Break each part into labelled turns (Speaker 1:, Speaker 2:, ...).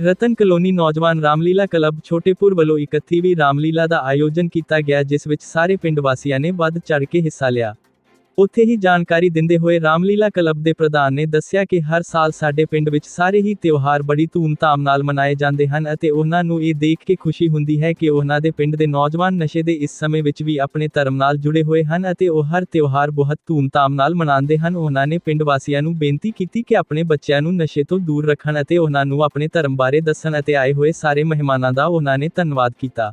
Speaker 1: ਰਤਨ colony ਨੌਜਵਾਨ Ramlila club Chhotepur ਵੱਲੋਂ 31ਵੀਂ ਰਾਮਲੀਲਾ ਦਾ ਆਯੋਜਨ ਕੀਤਾ ਗਿਆ, ਜਿਸ ਵਿੱਚ ਸਾਰੇ ਪਿੰਡ ਵਾਸੀਆਂ ਨੇ ਵੱਧ ਚੜ ਕੇ ਹਿੱਸਾ ਲਿਆ। ਉੱਥੇ ਹੀ ਜਾਣਕਾਰੀ ਦਿੰਦੇ ਹੋਏ ਰਾਮਲੀਲਾ ਕਲੱਬ ਦੇ ਪ੍ਰਧਾਨ ਨੇ ਦੱਸਿਆ ਕਿ ਹਰ ਸਾਲ ਸਾਡੇ ਪਿੰਡ ਵਿੱਚ ਸਾਰੇ ਹੀ ਤਿਉਹਾਰ ਬੜੀ ਧੂਮ-ਧਾਮ ਨਾਲ ਮਨਾਏ ਜਾਂਦੇ ਹਨ ਅਤੇ ਉਹਨਾਂ ਨੂੰ ਇਹ ਦੇਖ ਕੇ ਖੁਸ਼ੀ ਹੁੰਦੀ ਹੈ ਕਿ ਉਹਨਾਂ ਦੇ ਪਿੰਡ ਦੇ ਨੌਜਵਾਨ ਨਸ਼ੇ ਦੇ ਇਸ ਸਮੇਂ ਵਿੱਚ ਵੀ ਆਪਣੇ ਧਰਮ ਨਾਲ ਜੁੜੇ ਹੋਏ ਹਨ ਅਤੇ ਉਹ ਹਰ ਤਿਉਹਾਰ ਬਹੁਤ ਧੂਮ-ਧਾਮ ਨਾਲ ਮਨਾਉਂਦੇ ਹਨ। ਉਹਨਾਂ ਨੇ ਪਿੰਡ ਵਾਸੀਆਂ ਨੂੰ ਬੇਨਤੀ ਕੀਤੀ ਕਿ ਆਪਣੇ ਬੱਚਿਆਂ ਨੂੰ ਨਸ਼ੇ ਤੋਂ ਦੂਰ ਰੱਖਣ ਅਤੇ ਉਹਨਾਂ ਨੂੰ ਆਪਣੇ ਧਰਮ ਬਾਰੇ ਦੱਸਣ ਅਤੇ ਆਏ ਹੋਏ ਸਾਰੇ ਮਹਿਮਾਨਾਂ ਦਾ ਉਹਨਾਂ ਨੇ ਧੰਨਵਾਦ ਕੀਤਾ।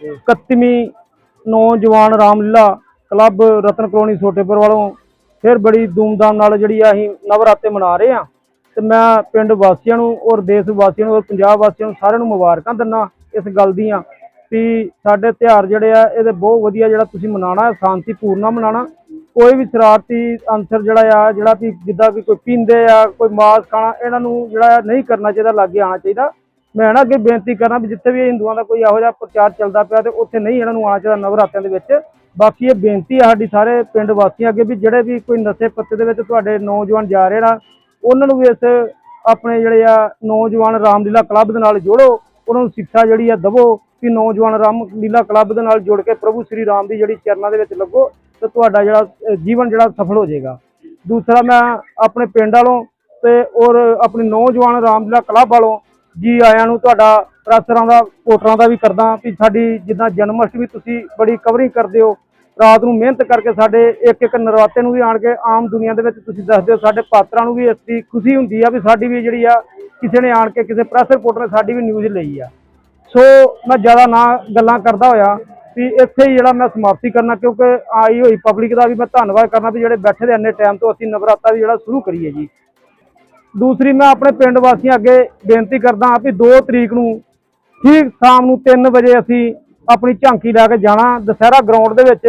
Speaker 2: 31ਵੀਂ ਨੌਜਵਾਨ ਰਾਮਲੀਲਾ ਕਲੱਬ ਰਤਨ ਕਲੋਨੀ ਸੋਟੇਪੁਰ ਵੱਲੋਂ ਫਿਰ ਬੜੀ ਧੂਮਧਾਮ ਨਾਲ ਜਿਹੜੀ ਆ ਅਸੀਂ ਨਵਰਾਤੇ ਮਨਾ ਰਹੇ ਆ ਤੇ ਮੈਂ ਪਿੰਡ ਵਾਸੀਆਂ ਨੂੰ ਔਰ ਦੇਸ਼ ਵਾਸੀਆਂ ਨੂੰ ਔਰ ਪੰਜਾਬ ਵਾਸੀਆਂ ਨੂੰ ਸਾਰਿਆਂ ਨੂੰ ਮੁਬਾਰਕਾਂ ਦਿੰਦਾ ਇਸ ਗੱਲ ਦੀਆਂ ਵੀ ਸਾਡੇ ਤਿਉਹਾਰ ਜਿਹੜੇ ਆ, ਇਹਦੇ ਬਹੁਤ ਵਧੀਆ ਜਿਹੜਾ ਤੁਸੀਂ ਮਨਾਉਣਾ ਹੈ, ਸ਼ਾਂਤੀਪੂਰਨ ਨਾਲ ਮਨਾਉਣਾ। ਕੋਈ ਵੀ ਸ਼ਰਾਰਤੀ ਅੰਸਰ ਜਿਹੜਾ ਆ, ਜਿਹੜਾ ਵੀ ਜਿੱਦਾਂ ਵੀ ਕੋਈ ਪੀਂਦੇ ਆ, ਕੋਈ ਮਾਸ ਖਾਣਾ, ਇਹਨਾਂ ਨੂੰ ਜਿਹੜਾ ਆ ਨਹੀਂ ਕਰਨਾ ਚਾਹੀਦਾ, ਲਾਗੇ ਆਉਣਾ ਚਾਹੀਦਾ। ਮੈਂ ਨਾ ਅੱਗੇ ਬੇਨਤੀ ਕਰਨਾ ਵੀ ਜਿੱਥੇ ਵੀ ਹਿੰਦੂਆਂ ਦਾ ਕੋਈ ਇਹੋ ਜਿਹਾ ਪ੍ਰਚਾਰ ਚੱਲਦਾ ਪਿਆ ਤੇ ਉੱਥੇ ਨਹੀਂ ਇਹਨਾਂ ਨੂੰ ਆਉਣਾ ਚਾਹੀਦਾ ਨਵਰਾਤਿਆਂ ਦੇ ਵਿੱਚ। ਬਾਕੀ ਇਹ ਬੇਨਤੀ ਆ ਸਾਡੀ ਸਾਰੇ ਪਿੰਡ ਵਾਸੀਆਂ ਅੱਗੇ ਵੀ ਜਿਹੜੇ ਵੀ ਕੋਈ ਨਸ਼ੇ ਪੱਤੇ ਦੇ ਵਿੱਚ ਤੁਹਾਡੇ ਨੌਜਵਾਨ ਜਾ ਰਹੇ ਨਾ, ਉਹਨਾਂ ਨੂੰ ਵੀ ਇਸ ਆਪਣੇ ਜਿਹੜੇ ਆ ਨੌਜਵਾਨ ਰਾਮਲੀਲਾ ਕਲੱਬ ਦੇ ਨਾਲ ਜੋੜੋ, ਉਹਨਾਂ ਨੂੰ ਸਿੱਖਿਆ ਜਿਹੜੀ ਆ ਦਵੋ ਕਿ ਨੌਜਵਾਨ ਰਾਮਲੀਲਾ ਕਲੱਬ ਦੇ ਨਾਲ ਜੁੜ ਕੇ ਪ੍ਰਭੂ ਸ੍ਰੀ ਰਾਮ ਦੀ ਜਿਹੜੀ ਚਰਨਾਂ ਦੇ ਵਿੱਚ ਲੱਗੋ ਤੇ ਤੁਹਾਡਾ ਜਿਹੜਾ ਜੀਵਨ ਜਿਹੜਾ ਸਫਲ ਹੋ ਜਾਏਗਾ। ਦੂਸਰਾ ਮੈਂ ਆਪਣੇ ਪਿੰਡ ਵਾਲੋਂ ਤੇ ਔਰ ਆਪਣੀ ਨੌਜਵਾਨ ਰਾਮਲੀਲਾ ਕਲੱਬ ਵਾਲੋਂ ਜੀ ਆਇਆਂ ਨੂੰ ਤੁਹਾਡਾ ਪ੍ਰੈਸਰਾਂ ਦਾ, ਵੋਟਰਾਂ ਦਾ ਵੀ ਕਰਦਾ ਵੀ ਸਾਡੀ ਜਿੱਦਾਂ ਜਨਮ ਅਸ਼ਟਮੀ ਤੁਸੀਂ ਬੜੀ ਕਵਰਿੰਗ ਕਰਦੇ ਹੋ। ਰਾਤ ਨੂੰ ਮਿਹਨਤ ਕਰਕੇ ਸਾਡੇ ਇੱਕ ਇੱਕ ਨਰਾਤੇ ਨੂੰ ਵੀ ਆਣ ਕੇ ਆਮ ਦੁਨੀਆ ਦੇ ਵਿੱਚ ਤੁਸੀਂ ਦੱਸਦੇ ਹੋ, ਸਾਡੇ ਪਾਤਰਾਂ ਨੂੰ ਵੀ ਇਸ ਦੀ ਖੁਸ਼ੀ ਹੁੰਦੀ ਆ ਵੀ ਸਾਡੀ ਵੀ ਜਿਹੜੀ ਆ, ਕਿਸੇ ਨੇ ਆਣ ਕੇ ਕਿਸੇ ਪ੍ਰੈਸ ਰਿਪੋਰਟਰ ਨੇ ਸਾਡੀ ਵੀ ਨਿਊਜ਼ ਲਈ ਆ। ਸੋ ਮੈਂ ਜ਼ਿਆਦਾ ਨਾ ਗੱਲਾਂ ਕਰਦਾ ਹੋਇਆ ਵੀ ਇੱਥੇ ਹੀ ਜਿਹੜਾ ਮੈਂ ਸਮਾਪਤੀ ਕਰਨਾ, ਕਿਉਂਕਿ ਆਈ ਹੋਈ ਪਬਲਿਕ ਦਾ ਵੀ ਮੈਂ ਧੰਨਵਾਦ ਕਰਨਾ ਵੀ ਜਿਹੜੇ ਬੈਠੇ ਦੇ ਇੰਨੇ ਟਾਈਮ ਤੋਂ ਅਸੀਂ ਨਵਰਾਤਾ ਵੀ ਜਿਹੜਾ ਸ਼ੁਰੂ ਕਰੀਏ ਜੀ। ਦੂਸਰੀ ਮੈਂ ਆਪਣੇ ਪਿੰਡ ਵਾਸੀਆਂ ਅੱਗੇ ਬੇਨਤੀ ਕਰਦਾ ਹਾਂ ਵੀ 2 ਤਰੀਕ ਨੂੰ ਠੀਕ ਸ਼ਾਮ ਨੂੰ 3 ਵਜੇ ਅਸੀਂ ਆਪਣੀ ਝਾਂਕੀ ਲੈ ਕੇ ਜਾਣਾ ਦੁਸਹਿਰਾ ਗਰਾਊਂਡ ਦੇ ਵਿੱਚ।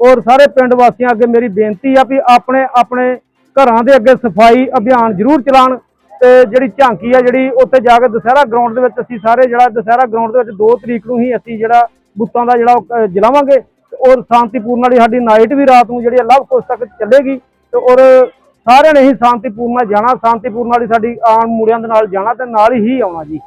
Speaker 2: ਔਰ ਸਾਰੇ ਪਿੰਡ ਵਾਸੀਆਂ ਅੱਗੇ ਮੇਰੀ ਬੇਨਤੀ ਆ ਵੀ ਆਪਣੇ ਆਪਣੇ ਘਰਾਂ ਦੇ ਅੱਗੇ ਸਫ਼ਾਈ ਅਭਿਆਨ ਜ਼ਰੂਰ ਚਲਾਉਣ ਤੇ ਜਿਹੜੀ ਝਾਂਕੀ ਆ ਜਿਹੜੀ ਉੱਥੇ ਜਾ ਕੇ ਦੁਸਹਿਰਾ ਗਰਾਊਂਡ ਦੇ ਵਿੱਚ ਅਸੀਂ ਸਾਰੇ ਜਿਹੜਾ ਦੁਸਹਿਰਾ ਗਰਾਊਂਡ ਦੇ ਵਿੱਚ 2 ਤਰੀਕ ਨੂੰ ਹੀ ਅਸੀਂ ਜਿਹੜਾ ਬੁੱਤਾਂ ਦਾ ਜਿਹੜਾ ਉਹ, ਜਲਾਵਾਂਗੇ। ਤੇ ਔਰ ਸ਼ਾਂਤੀਪੂਰਨ ਵਾਲੀ ਸਾਡੀ ਨਾਈਟ ਵੀ ਰਾਤ ਨੂੰ ਜਿਹੜੀ ਆ ਲਵ ਕੁਸ਼ ਤੱਕ ਚੱਲੇਗੀ। ਤੇ ਔਰ ਸਾਰਿਆਂ ਨੇ ਹੀ ਸ਼ਾਂਤੀਪੂਰਨ ਨਾਲ ਜਾਣਾ, ਸ਼ਾਂਤੀਪੂਰਨ ਵਾਲੀ ਸਾਡੀ ਆਮ ਮੁੰਡਿਆਂ ਦੇ ਨਾਲ ਜਾਣਾ ਤੇ ਨਾਲ ਹੀ ਆਉਣਾ ਜੀ।